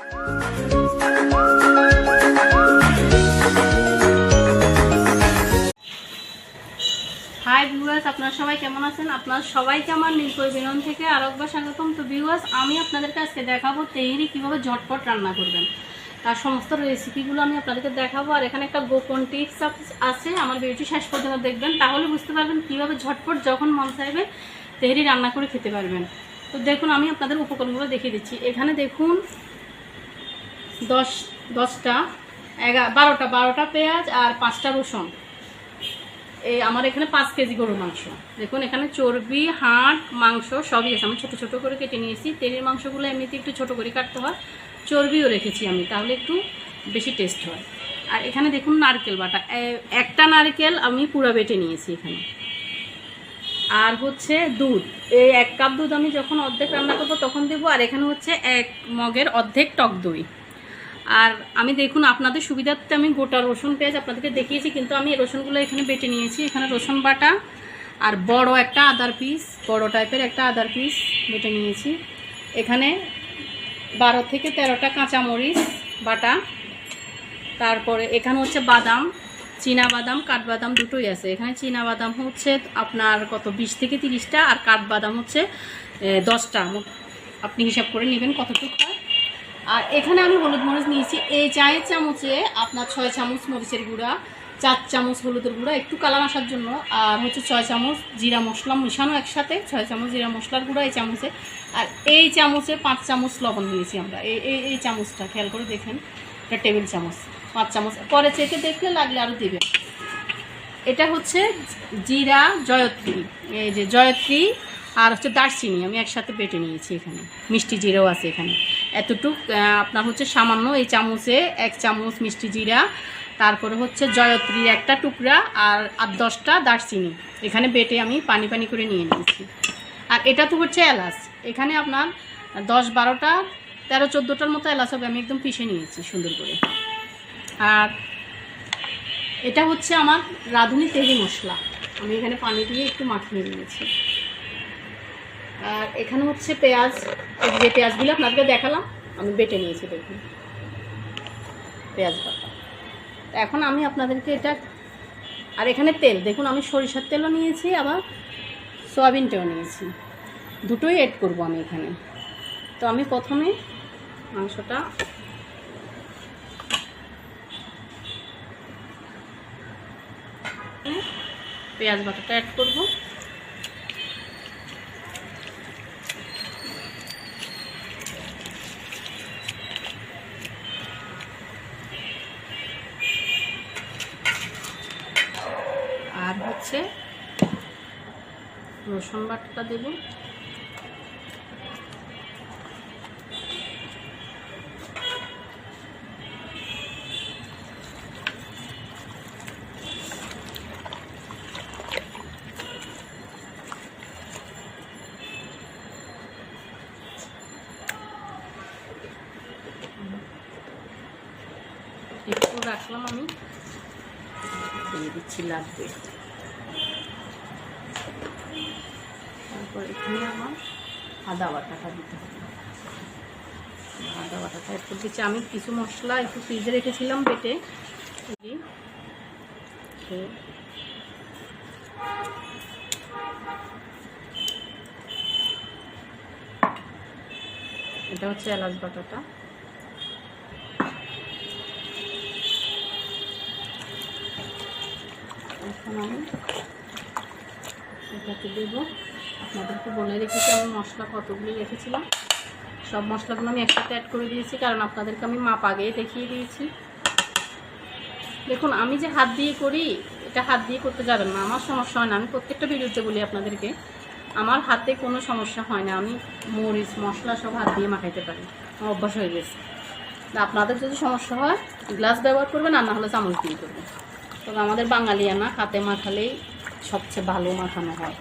Hi viewers আপনারা সবাই কেমন আছেন? আপনারা সবাইকে আমার নীলকই বিনন থেকে আর একবার স্বাগতম। তো ভিউয়ার্স আমি আপনাদেরকে আজকে দেখাবো তেহরি কীভাবে ঝটপট রান্না করবেন। তার সমস্ত রেসিপিগুলো আমি আপনাদেরকে দেখাবো। আর এখানে একটা গোপন টিপস আছে। আমার ভিডিওটি শেষ পর্যন্ত দেখবেন। তাহলে বুঝতে পারবেন কীভাবে ঝটপট যখন মন চাইবে তেহরি রান্না করে খেতে পারবেন। তো দেখুন, আমি আপনাদের উপকরণগুলো দেখিয়ে দিচ্ছি। এখানে দেখুন দশ, দশটা এগারো বারোটা বারোটা পেঁয়াজ আর পাঁচটা রসুন। এই আমার এখানে পাঁচ কেজি গরুর মাংস। দেখুন, এখানে চর্বি, হাড়, মাংস সবই আছে। আমি ছোটো ছোটো করে কেটে নিয়েছি। তেলের মাংসগুলো এমনিতে একটু ছোটো করে কাটতে হয়। চর্বিও রেখেছি আমি, তাহলে একটু বেশি টেস্ট হয়। আর এখানে দেখুন নারকেল বাটা। একটা নারকেল আমি পুরা বেটে নিয়েছি এখানে। আর হচ্ছে দুধ। এই এক কাপ দুধ আমি যখন অর্ধেক রান্না করব, তখন দেবো, আর এখানে হচ্ছে এক মগের অর্ধেক টক দই। আর আমি দেখুন, আপনাদের সুবিধার্থে আমি গোটা রসুন পেঁয়াজ আপনাদেরকে দেখিয়েছি, কিন্তু আমি রসুনগুলো এখানে বেটে নিয়েছি। এখানে রসুন বাটা আর বড় একটা আদার পিস, বড় টাইপের একটা আদার পিস বেটে নিয়েছি। এখানে বারো থেকে তেরোটা কাঁচামরিচ বাটা, তারপরে এখানে হচ্ছে বাদাম চীনা বাদাম কাঠবাদাম দুটোই আছে। এখানে চীনা বাদাম হচ্ছে আপনার কত, বিশ থেকে তিরিশটা, আর কাঠবাদাম হচ্ছে দশটা। আপনি হিসাব করে নেবেন কতটুকু আর এখানে আমি হলুদ মরিচ নিয়েছি। এই চায়ের চামচে আপনার ছয় চামচ মরিচের গুঁড়া, চার চামচ হলুদের গুঁড়া, একটু কালার আসার জন্য, আর হচ্ছে ছয় চামচ জিরা মশলা মিশানো একসাথে, ছয় চামচ জিরা মশলার গুঁড়া এই চামচে। আর এই চামচে পাঁচ চামচ লবণ নিয়েছি আমরা। এই এই চামচটা, খেয়াল করে দেখেন, এটা টেবিল চামচ, পাঁচ চামচ। পরে চেখে দেখলে লাগলে আরও দেবেন এটা হচ্ছে জিরা জয়ত্রী। এই যে জয়ত্রী আর হচ্ছে দারচিনি আমি একসাথে বেটে নিয়েছি এখানে। মিষ্টি জিরাও আছে এখানে। এতটুক আপনার হচ্ছে সামান্য এই চামচে এক চামচ মিষ্টি জিরা, তারপরে হচ্ছে জয়ত্রীর একটা টুকরা আর আর দশটা দারচিনি। এখানে বেটে আমি পানি পানি করে নিয়ে নিয়েছি। আর এটা তো হচ্ছে এলাচ। এখানে আপনার দশ বারোটা, তেরো চোদ্দোটার মতো এলাচ হবে, আমি একদম পিষে নিয়েছি সুন্দর করে। আর এটা হচ্ছে আমার রাঁধুনি তেলি মশলা। আমি এখানে পানি দিয়ে একটু মাখিয়ে নিয়েছি। আর এখানে হচ্ছে পেঁয়াজ যে পেঁয়াজগুলো আপনাদেরকে দেখালাম, আমি বেটে নিয়েছি, দেখুন। পেঁয়াজ বাটা। এখন আমি আপনাদেরকে এটা, আর এখানে তেল, দেখুন আমি সরিষার তেলও নিয়েছি, আবার সয়াবিনটাও নিয়েছি। দুটোই অ্যাড করব আমি এখানে। তো আমি প্রথমে মাংসটা পেঁয়াজ বাটাটা অ্যাড করব। আর হচ্ছে রসুন বাটাটা দেব। দিচ্ছি লাগবে। তারপর এখানে আমার আদা বাটাটা দিতে হবে। আদা বাটাটা একটু দিচ্ছি আমি কিছু মশলা একটু ফ্রিজে রেখেছিলাম। তো এটা হচ্ছে এলাচ বাটাটা। এখন আমি এটাকে দেব। আপনাদেরকে বলে রেখেছি আমি মশলা কতগুলি রেখেছিলাম। সব মশলাগুলো আমি একসাথে অ্যাড করে দিয়েছি, কারণ আপনাদেরকে আমি মাপ আগেই দেখিয়ে দিয়েছি। দেখুন, আমি যে হাত দিয়ে করি, এটা হাত দিয়ে করতে যাবেন না। আমার সমস্যা হয় না। আমি প্রত্যেকটা ভিডিওতে বলি আপনাদেরকে, আমার হাতে কোনো সমস্যা হয় না। আমি মরিচ, মশলা সব হাত দিয়ে মাখাইতে পারি। আমার অভ্যাস হয়ে গেছে। আপনাদের যদি সমস্যা হয়, গ্লাস ব্যবহার করবেন আর না হলে চামচ দিয়ে করবেন। তবে আমাদের বাঙালিয়ানা হাতে মাখালেই সবচেয়ে ভালো মাখানো হয়।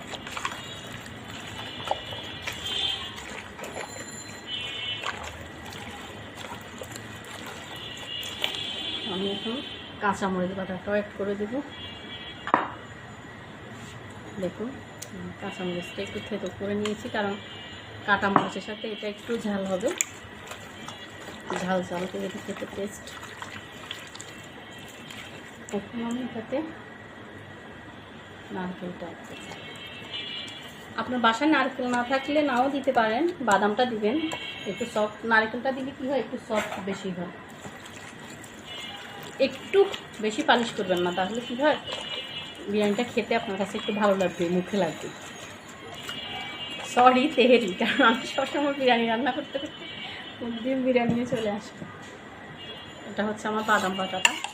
আমি এখন কাঁচামরিচ বাটাটাও অ্যাড করে দেব। দেখুন কাঁচামরিচটা একটু থেতো করে নিয়েছি, কারণ কাটা মরিচের সাথে এটা একটু ঝাল হবে। ঝাল ঝাল তেহেরি খেতে টেস্ট এখন আমি এটাতে নারকেলটা। আপনার বাসায় নারকেল না থাকলে নাও দিতে পারেন, বাদামটা দিবেন। একটু সফট নারকেলটা দিলে কী হয়? একটু সফট বেশি হয়। একটু বেশি পালিশ করবেন না, তাহলে কী হয়? বিরিয়ানিটা খেতে আপনার কাছে একটু ভালো লাগবে, মুখে লাগবে। সরি তেহেরি, কারণ আমি সবসময় বিরিয়ানি রান্না করতে করতে মুখ বিরিয়ানি নিয়ে চলে আসে। এটা হচ্ছে আমার বাদাম বাটাটা।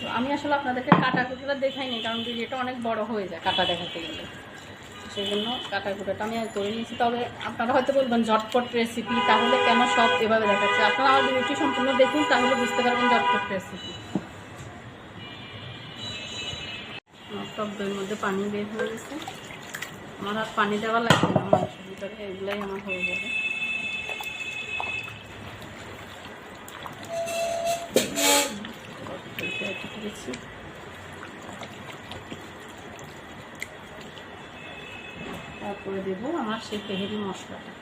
তো আমি আসলে আপনাদেরকে কাটা কুটোটা দেখাইনি কারণ ভিডিওটা অনেক বড় হয়ে যায় কাটা দেখাতে গেলে। সেই জন্য কাটা কুটোটা আমি করে নিয়েছি। তবে আপনারা হয়তো বলবেন, ঝটপট রেসিপি তাহলে কেন সব এভাবে দেখাচ্ছে? আপনারা আমার ভিডিওটি সম্পূর্ণ দেখুন, তাহলে বুঝতে পারবেন ঝটপট রেসিপি টক দইয়ের মধ্যে পানি বের হয়ে গেছে। আমার আর পানি দেওয়া লাগবে না, মাংসের ভিতরে, এগুলাই আমার হয়ে যাবে এটা একটু দিয়েছি। তারপরে দেবো আমার সেই তেহেরি মশলাটা।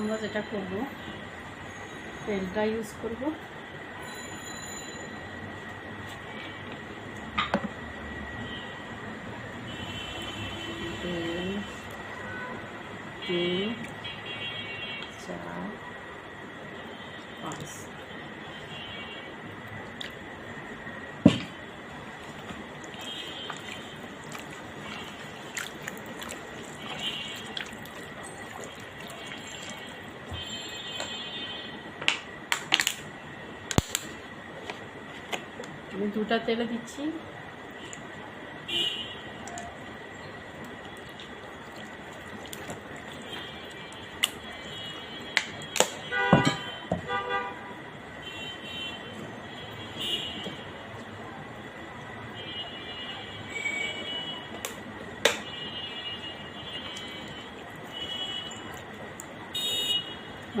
আমরা যেটা করব তেলটা ইউজ করব তেল তিন চার পাঁচ আমি দুটা তেলে দিচ্ছি।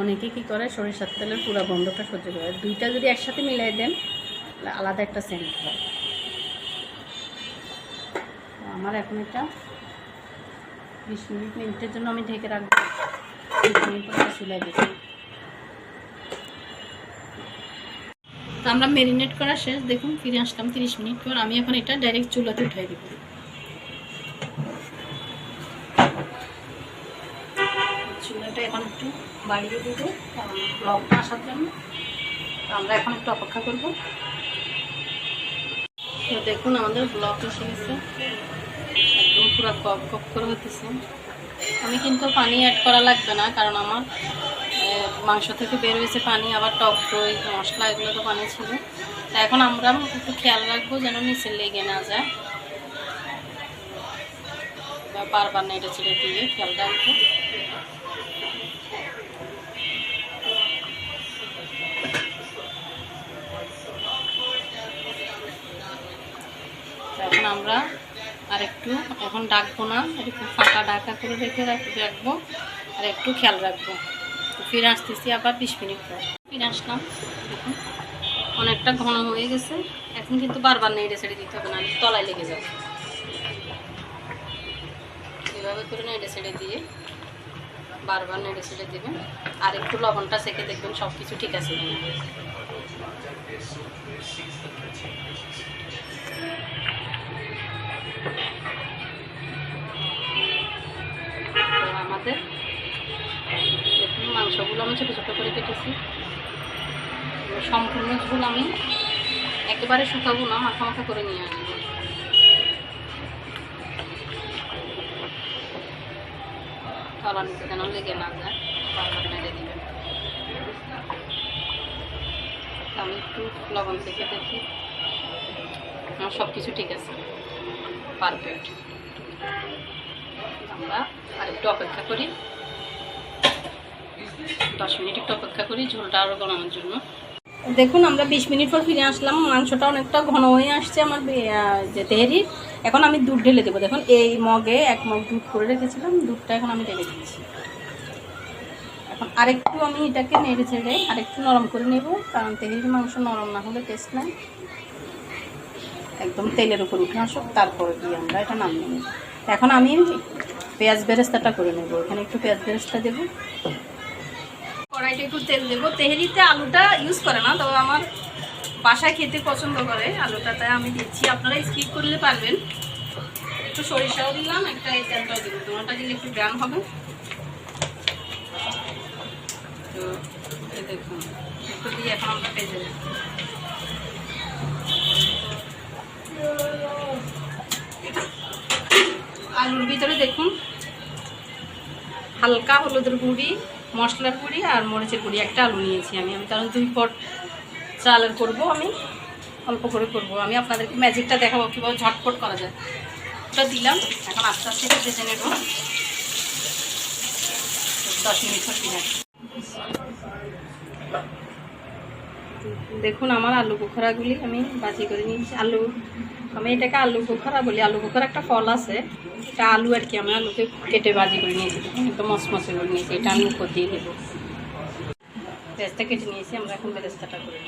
অনেকে কী করে? সরিষার তেলের পুরা বন্ধটা সহ্য করে। দুইটা যদি একসাথে মিলাই দেন আলাদা একটা সেন্ট হয়। আমার এখন এটা বিশ মিনিট, মিনিটের জন্য আমি ঢেকে রাখব। মিনিট পরে আমরা মেরিনেট করা শেষ, দেখুন, ফিরে আসলাম তিরিশ মিনিট পর। আমি এখন এটা ডাইরেক্ট চুলাতে উঠাই দেবো। চুলাটা এখন একটু বাড়িয়ে দেবো লবণ আসার জন্য। আমরা এখন একটু অপেক্ষা করব। দেখুন, আমাদের ব্লক এসে গেছে একদম পুরো কপ কপ করে হতেছে। আমি কিন্তু পানি অ্যাড করা লাগবে না, কারণ আমার মাংস থেকে বের হয়েছে পানি, আবার টক দই, মশলা, এগুলো তো পানি ছিল। তা এখন আমরা একটু খেয়াল রাখব যেন নিচে লেগে না যায়। বারবার নেড়ে ছেড়ে দিয়ে খেয়াল রাখব। আমরা আর একটু, এখন ডাকবো না একটু ফাঁকা ডাকা করে রেখে রাখব, আর একটু খেয়াল রাখব। ফিরে আসতেছি আবার বিশ মিনিট পর। ফিরে আসলাম, দেখুন, অনেকটা ঘন হয়ে গেছে। এখন কিন্তু বারবার নেড়ে ছেড়ে দিতে হবে না তলায় লেগে যাবে। এভাবে করে নেড়ে ছেড়ে দিয়ে বারবার নেড়ে ছেড়ে দেবেন, আর একটু লবণটা সেকে দেখবেন সব কিছু ঠিক আছে। দেখুন, মাংসগুলো আমি ছোটো ছোটো করে কেটেছি। সম্পূর্ণ ঝোল আমি একেবারে শুকাবো না, মাখা মাখা করে নিয়ে আসব। তলা নিচে যেন লেগে না যায় বারবার মেরে আমি একটু লবণ থেকে দেখি। আমার সব কিছু ঠিক আছে, পারফেক্ট। আমরা আর একটু অপেক্ষা করি। দশ মিনিট একটু অপেক্ষা করি, ঝোলটা আরও গলানোর জন্য। দেখুন, আমরা বিশ মিনিট পর ফিরে আসলাম। মাংসটা অনেকটা ঘন হয়ে আসছে আমার যে তেহরি। এখন আমি দুধ ঢেলে দেবো। দেখুন, এই মগে এক মগ দুধ করে রেখেছিলাম। দুধটা এখন আমি ঢেলে দিচ্ছি। এখন আরেকটু আমি এটাকে নেড়ে ছেড়ে আরেকটু নরম করে নেব, কারণ তেলের মাংস নরম না হলে টেস্ট নাই। একদম তেলের উপর উঠে আসুক, তারপরে দিয়ে আমরা এটা নামিয়ে নেব। এখন আমি পেঁয়াজ বেরেস্তাটা করে নেব। এখানে একটু পেঁয়াজ বেরেস্তা দেবো। কড়াইটা একটু তেল দেবো। তেহেরিতে আলুটা ইউজ করে না, তবে আমার বাসায় খেতে পছন্দ করে আলুটা, তাই আমি দিচ্ছি। আপনারা স্কিপ করলে পারবেন। একটু সরিষাও দিলাম, একটা এই তেলটাও দিব। তোমারটা দিলে একটু ব্যায়াম হবে। তো দেখুন, একটু আলুর ভিতরে দেখুন হালকা হলুদের গুঁড়ি, মশলার গুঁড়ি আর মরিচের গুঁড়ি, একটা আলু নিয়েছি আমি। আমি কারণ দুই পট চালের করব আমি, অল্প করে করব। আমি আপনাদেরকে ম্যাজিকটা দেখাবো কীভাবে ঝটপট করা যায়। ওটা দিলাম, এখন আস্তে আস্তে ভেজে নেব। দশ মিনিট হচ্ছে দেখুন আমার আলু বোখরাগুলি আমি বাজি করে নিয়েছি। আলু আমি এটাকে আলু বোখরা বলি। আলু বোখরা একটা ফল আছে। এটা আলু আর কি আমি আলুকে কেটে বাজি করে নিয়েছি। একটু মসমসে করে নিয়েছি। এটা আমি উপর দিয়ে দেবো পেঁয়াজটা কেটে নিয়েছি, আমরা এখন বেরেস্তাটা করে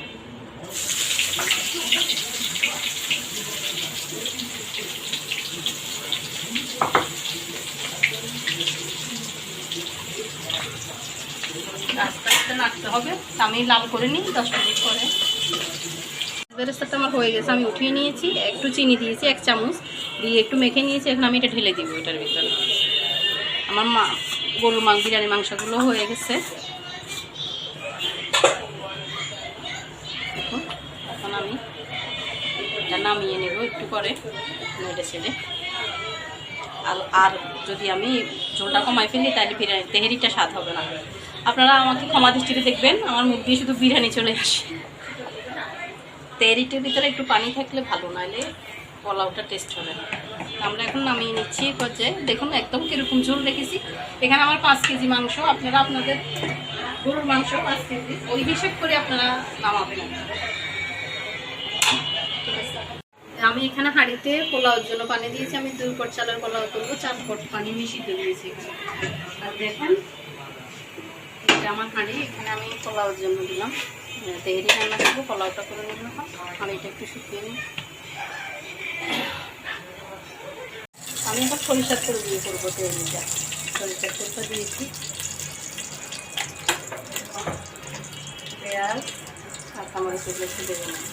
আস্তে আস্তে নাড়তে হবে। আমি লাল করে নিই, দশ মিনিট পরে। বেরেস্তাটা আমার হয়ে গেছে, আমি উঠিয়ে নিয়েছি, একটু চিনি দিয়েছি, এক চামচ দিয়ে একটু মেখে নিয়েছি, এখন আমি এটা ঢেলে দিব এটার ভিতরে। আমার মা গরু মাংস বিরিয়ানি মাংসগুলো হয়ে গেছে। এখন আমি এটা নামিয়ে নেব একটু পরে নেড়ে ছেড়ে আর আর যদি আমি ঝোলটা কমাই ফেলি, তাহলে বিরিয়ানি তেহেরিটা স্বাদ হবে না। আপনারা আমাকে ক্ষমা দৃষ্টিতে দেখবেন, আমার মুখ দিয়ে শুধু বিরিয়ানি চলে আসে। তেহেরিটার ভিতরে একটু পানি থাকলে ভালো, নাহলে পোলাওটা টেস্ট হবে না। আমরা এখন নামিয়ে নিচ্ছি হচ্ছে দেখুন, একদম কীরকম ঝোল রেখেছি। এখানে আমার পাঁচ কেজি মাংস। আপনারা আপনাদের গরুর মাংস পাঁচ কেজি। ওই হিসেব করে আপনারা নামাবেন। আমি এখানে হাঁড়িতে পোলাওর জন্য পানি দিয়েছি। আমি দুই পট চালের পোলাও করব, চার পট পানি মিশিয়ে দিয়েছি আর দেখুন আমার হাঁড়ি। এখানে আমি পোলাওর জন্য দিলাম। তেহরি রান্না করব পোলাওটা করে নেব আর এটা একটু শুকিয়ে নিই। আমি এখন সরিষার তেল দিয়ে করব তেহরিটা সরিষার তেলটা দিয়েছি। পেঁয়াজ আর কামড়ের তেল একটু দেবো। না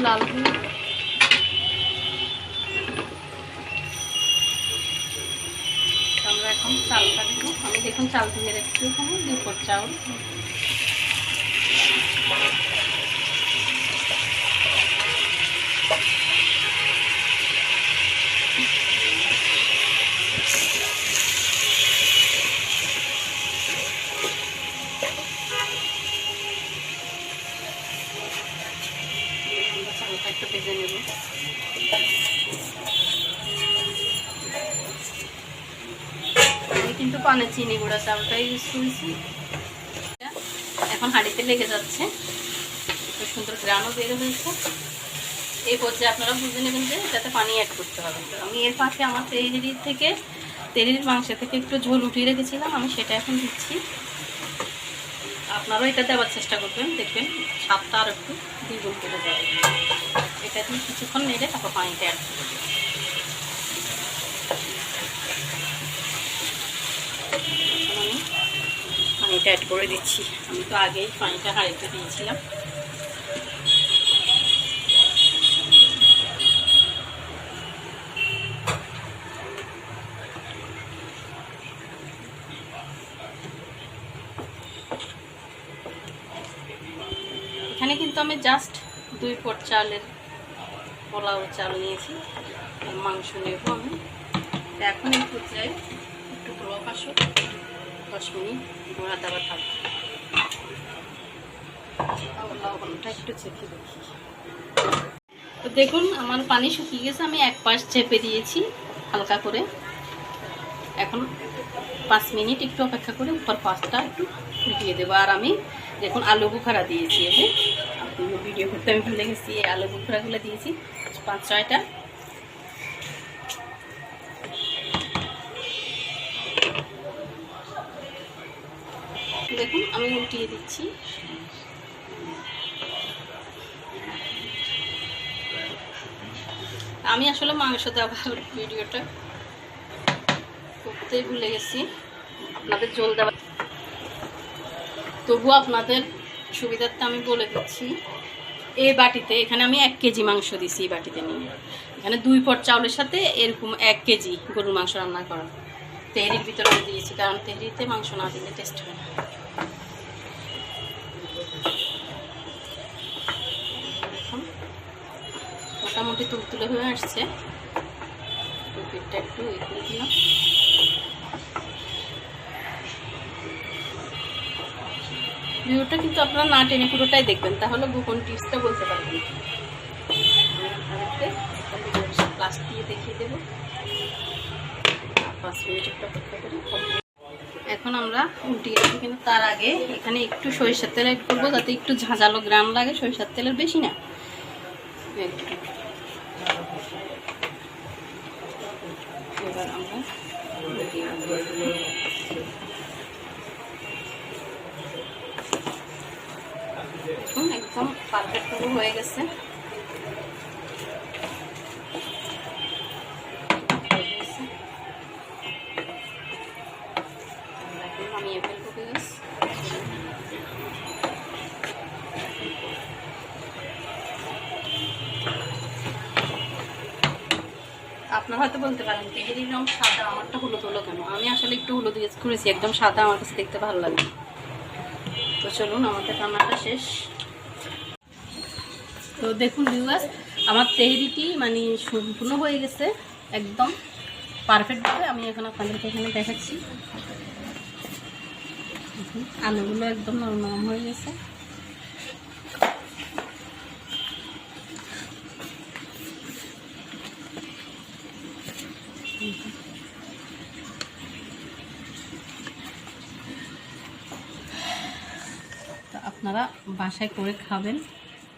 লাল আমরা এখন চালটা দিব আমি দেখুন চাল দিয়ে রেখেছি দুপুর চাউল কিন্তু পানের চিনি গুঁড়া চালটাই ইউজ করেছি। এখন হাঁড়িতে লেগে যাচ্ছে। খুব সুন্দর গ্রানও বের হয়েছে। এই পর্যায়ে আপনারা বুঝে নেবেন যে এটাতে পানি অ্যাড করতে হবে। আমি এর পাশে আমার তেরির থেকে তেরির মাংস থেকে একটু ঝোল উঠিয়ে রেখেছিলাম, আমি সেটা এখন দিচ্ছি। আপনারাও এটা দেওয়ার চেষ্টা করবেন, দেখবেন স্বাদটা আর একটু দ্বিগুণ করে যাবে এটা দিয়ে কিছুক্ষণ নেড়ে তারপর পানিটা অ্যাড করবেন। পানিটা অ্যাড করে দিচ্ছি। আমি তো আগেই পানিটা হাড়িতে দিয়েছিলাম। এখানে কিন্তু আমি জাস্ট দুই পট চালের পোলাও চাল নিয়েছি মাংস নেব আমি। এখন একটু চাই একটু পোলাও পাশো। দশ মিনিট গোড়া দেওয়া থাকবে একটু চেপে তো দেখুন, আমার পানি শুকিয়ে গেছে, আমি এক পাশ চেপে দিয়েছি হালকা করে। এখন পাঁচ মিনিট একটু অপেক্ষা করে উপর পাঁচটা একটু ফুটিয়ে দেবো। আর আমি দেখুন, আলু বুখারা দিয়েছি। আপনি ভিডিও করতে, আমি ভুলে গেছি আলু বুখারাগুলো দিয়েছি। পাঁচ, ছয়টা দেখুন, আমি উল্টিয়ে দিচ্ছি। আমি আসলে মাংস দেওয়ার ভিডিওটা করতেই ভুলে গেছি। আপনাদের জল দেওয়া তবুও আপনাদের সুবিধার্থে আমি বলে দিচ্ছি এই বাটিতে, এখানে আমি এক কেজি মাংস দিছি এই বাটিতে নিয়ে। এখানে দুই পট চাউলের সাথে এরকম এক কেজি গরুর মাংস রান্না করা। তেহরির ভিতরে দিয়েছি, কারণ তেহরিতে মাংস না দিলে টেস্ট হয় না দেখুন, মোটামুটি তুলতুলে হয়ে আসছে। টুপিটা একটু এ করে কিন্তু আপনারা না টেনে পুরোটাই দেখবেন, তাহলে গোপন টিপসটা বলতে পারবেন। দিয়ে দেখিয়ে পাঁচ মিনিট এখন আমরা উল্টিয়ে রাখি কিন্তু তার আগে এখানে একটু সরিষার তেল অ্যাড করব, যাতে একটু ঝাঁঝালো গ্রাম লাগে সরিষার তেলের বেশি না। একটু এবার আমরা একদম পারফেক্ট হয়ে গেছে। আপনারা হয়তো বলতে পারেন তেহেরির রং সাদা, আমারটা হলুদ হলো কেন? আমি আসলে একটু হলুদ ইউজ করেছি, একদম সাদা আমার কাছে দেখতে ভালো লাগে। তো চলুন, আমাদের রান্নাটা শেষ। তো দেখুন ভিউয়ার্স আমার তেহরিটি মানে সম্পূর্ণ হয়ে গেছে, একদম পারফেক্টভাবে আমি এখন আপনাদেরকে এখানে দেখাচ্ছি। আলুগুলো একদম নরম হয়ে গেছে তো আপনারা বাসায় করে খাবেন,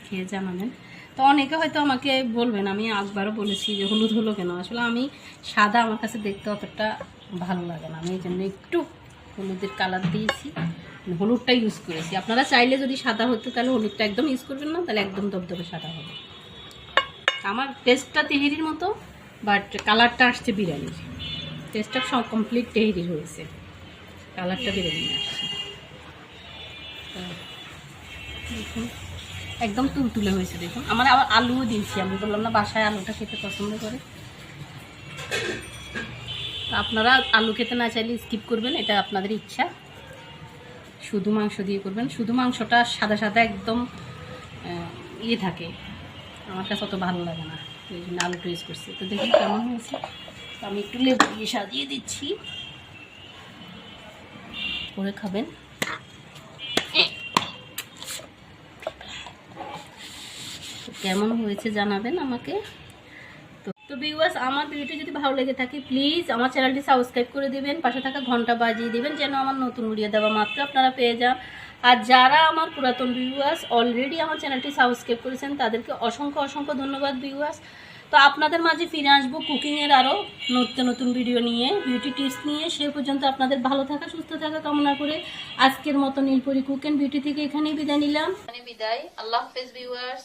খেয়ে জানাবেন। তো অনেকে হয়তো আমাকে বলবেন, আমি একবারও বলেছি যে হলুদ হলো কেন? আসলে আমি সাদা আমার কাছে দেখতে অতটা ভালো লাগে না। আমি এই জন্য একটু হলুদের কালার দিয়েছি হলুদটা ইউজ করেছি। আপনারা চাইলে যদি সাদা হতো, তাহলে হলুদটা একদম ইউজ করবেন না, তাহলে একদম দবদবে সাদা হবে। আমার টেস্টটা তেহেরির মতো বাট কালারটা আসছে বিরিয়ানির। টেস্টটা সব কমপ্লিট তেহেরির হয়েছে। কালারটা বিরিয়ানি আসছে। দেখুন একদম তুলতুলে হয়েছে, দেখুন। আমার আবার আলুও দিয়েছি, আমি বললাম না, বাসায় আলুটা খেতে পছন্দ করে। আপনারা আলু খেতে না চাইলে স্কিপ করবেন, এটা আপনাদের ইচ্ছা। শুধু মাংস দিয়ে করবেন। শুধু মাংসটা সাদা সাদা একদম ইয়ে থাকে। আমার কাছে অত ভালো লাগে না, এই জন্য আলুটা ইউজ করছি। তো দেখুন কেমন হয়েছে। আমি একটু লেবু দিয়ে সাজিয়ে দিচ্ছি। করে খাবেন। কেমন হয়েছে জানাবেন আমাকে। তো ভিউয়ার্স আমার ভিডিওটি যদি ভালো লেগে থাকে প্লিজ আমার চ্যানেলটি সাবস্ক্রাইব করে দিবেন, পাশে থাকা ঘণ্টা বাজিয়ে দিবেন, যেন আমার নতুন ভিডিও দেওয়া মাত্র আপনারা পেয়ে যান। আর যারা আমার পুরাতন ভিউয়ার্স অলরেডি আমার চ্যানেলটি সাবস্ক্রাইব করেছেন, তাদেরকে অসংখ্য অসংখ্য ধন্যবাদ ভিউয়ার্স তো আপনাদের মাঝে ফিরে আসব কুকিংয়ের আরও নতুন নতুন ভিডিও নিয়ে বিউটি টিপস নিয়ে। সে পর্যন্ত আপনাদের ভালো থাকা, সুস্থ থাকা কামনা করে আজকের মতো নীলপরি কুক অ্যান্ড বিউটি থেকে এখানেই বিদায় নিলাম। বিদায়। আল্লাহ হাফেজ ভিউয়ার্স